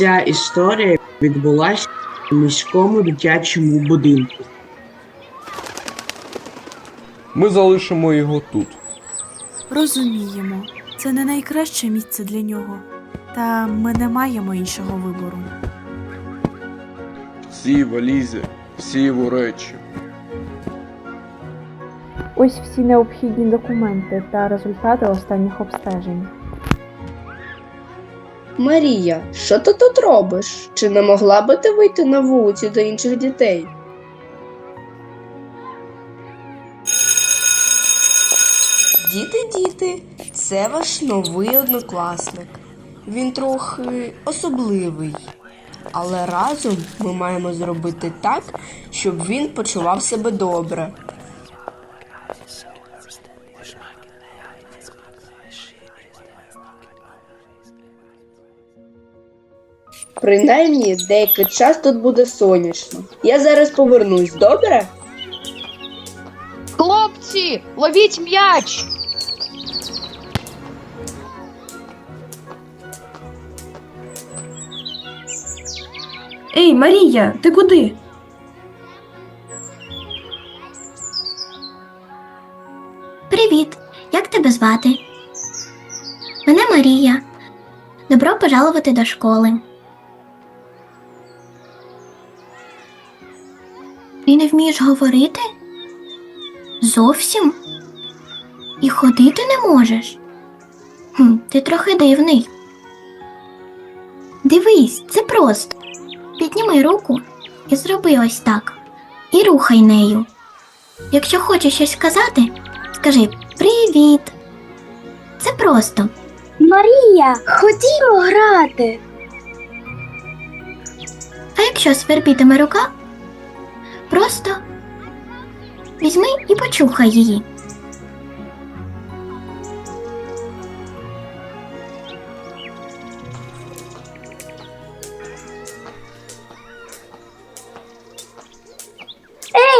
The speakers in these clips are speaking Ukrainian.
Ця історія відбулася в міському дитячому будинку. Ми залишимо його тут. Розуміємо, це не найкраще місце для нього, та ми не маємо іншого вибору. Всі валізи, всі його речі. Ось всі необхідні документи та результати останніх обстежень. Марія, що ти тут робиш? Чи не могла би ти вийти на вулицю до інших дітей? Діти, діти, це ваш новий однокласник. Він трохи особливий. Але разом ми маємо зробити так, щоб він почував себе добре. Принаймні, деякий час тут буде сонячно. Я зараз повернусь, добре? Хлопці, ловіть м'яч! Ей, Марія, ти куди? Привіт! Як тебе звати? Мене Марія. Добро пожалувати до школи. Ти не вмієш говорити? Зовсім? І ходити не можеш? Хм, ти трохи дивний. Дивись, це просто. Підніми руку і зроби ось так. І рухай нею. Якщо хочеш щось сказати, скажи привіт. Це просто. Марія, ходімо грати. А якщо свербітиме рука, просто візьми і почухай її.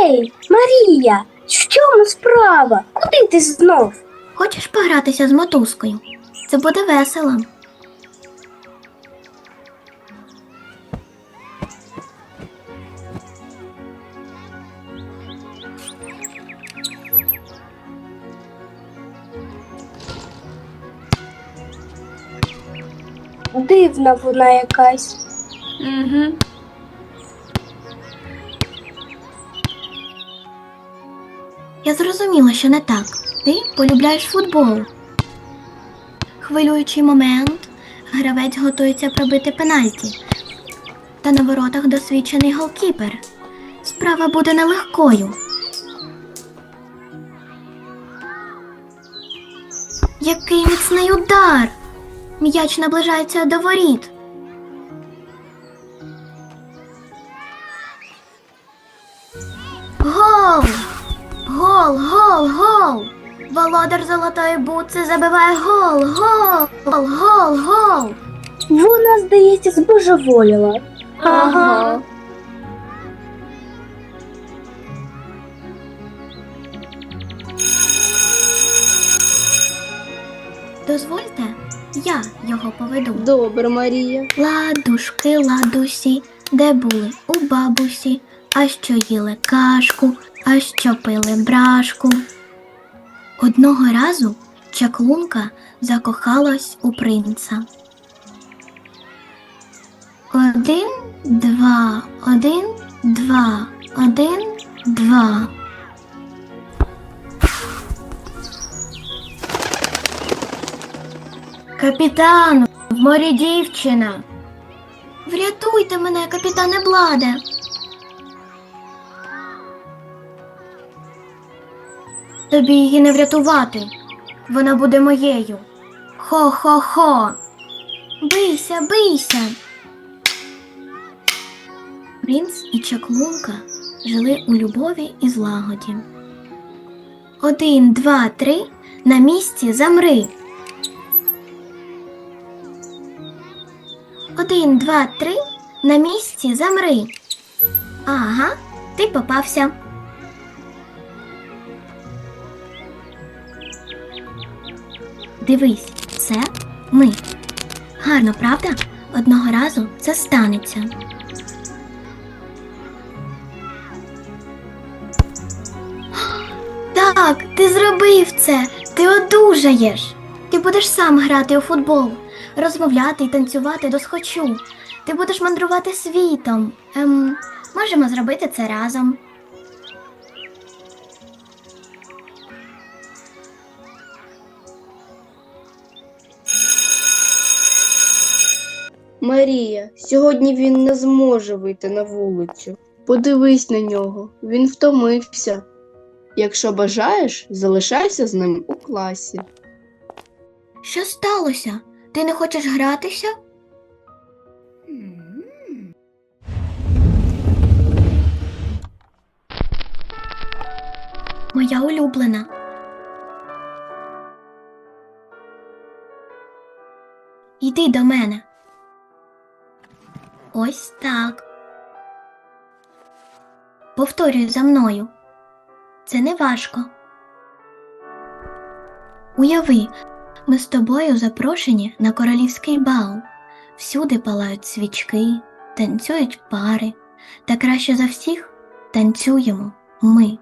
Ей, Марія, в чому справа? Куди ти знов? Хочеш погратися з мотузкою? Це буде весело. Дивна вона якась. Угу. Я зрозуміла, що не так. Ти полюбляєш футбол. Хвилюючий момент. Гравець готується пробити пенальті. Та на воротах досвідчений голкіпер. Справа буде нелегкою. Який міцний удар! М'яч наближається до воріт. Гол! Гол, гол, гол! Володар золотої буци забиває гол, гол, гол, гол, гол. Вона, здається, збожеволіла. Ага. Я його поведу. Добре, Марія. Ладушки, ладусі, де були у бабусі, а що їли кашку, а що пили брашку. Одного разу чаклунка закохалась у принца. Один, два, один, два, один, два. Капітан, в морі дівчина. Врятуйте мене, капітане Бладе. Тобі її не врятувати. Вона буде моєю. Хо-хо-хо. Бийся, бийся. Принц і чаклунка жили у любові і злагоді. Один, два, три. На місці замри. Один, два, три. На місці замри. Ага, ти попався. Дивись, це ми. Гарно, правда? Одного разу це станеться. Так, ти зробив це. Ти одужаєш. Ти будеш сам грати у футбол, розмовляти і танцювати до схочу. Ти будеш мандрувати світом. Ем, можемо зробити це разом. Марія, сьогодні він не зможе вийти на вулицю. Подивись на нього, він втомився. Якщо бажаєш, залишайся з ним у класі. Що сталося? Ти не хочеш гратися? Моя улюблена. Йди до мене. Ось так. Повторюй за мною. Це не важко. Уяви, ми з тобою запрошені на королівський бал. Всюди палають свічки, танцюють пари, та краще за всіх танцюємо ми.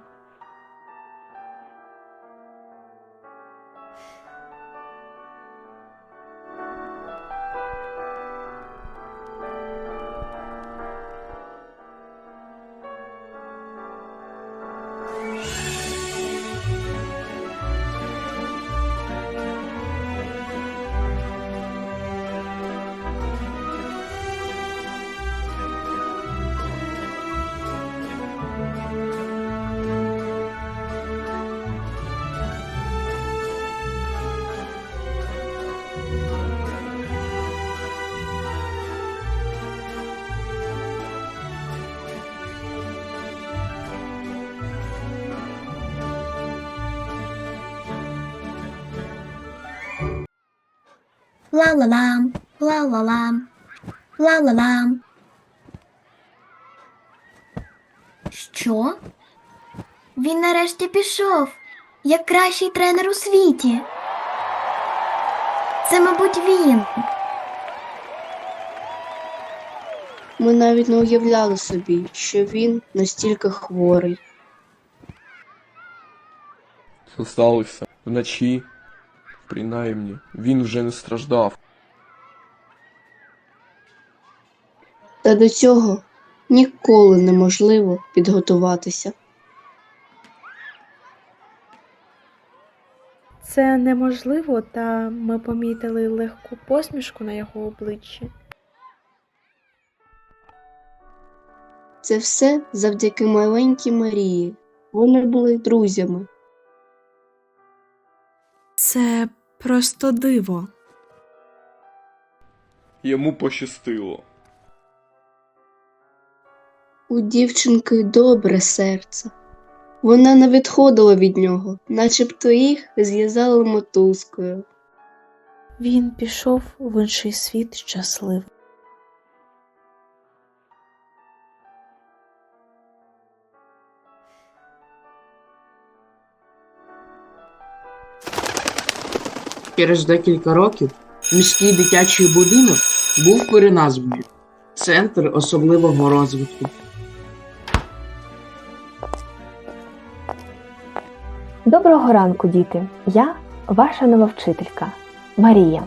Ла-ла-лам, ла-ла-лам, ла-ла-лам. Що? Він нарешті пішов, як кращий тренер у світі. Це, мабуть, він. Ми навіть не уявляли собі, що він настільки хворий. Це сталося вночі. Принаймні, він вже не страждав. Та до цього ніколи неможливо підготуватися. Це неможливо, та ми помітили легку посмішку на його обличчі. Це все завдяки маленькій Марії. Вони були друзями. Це просто диво. Йому пощастило. У дівчинки добре серце. Вона не відходила від нього, начебто їх зв'язали мотузкою. Він пішов в інший світ щасливий. Через декілька років міський дитячий будинок був переназваний Центр особливого розвитку. Доброго ранку, діти! Я ваша нова вчителька Марія.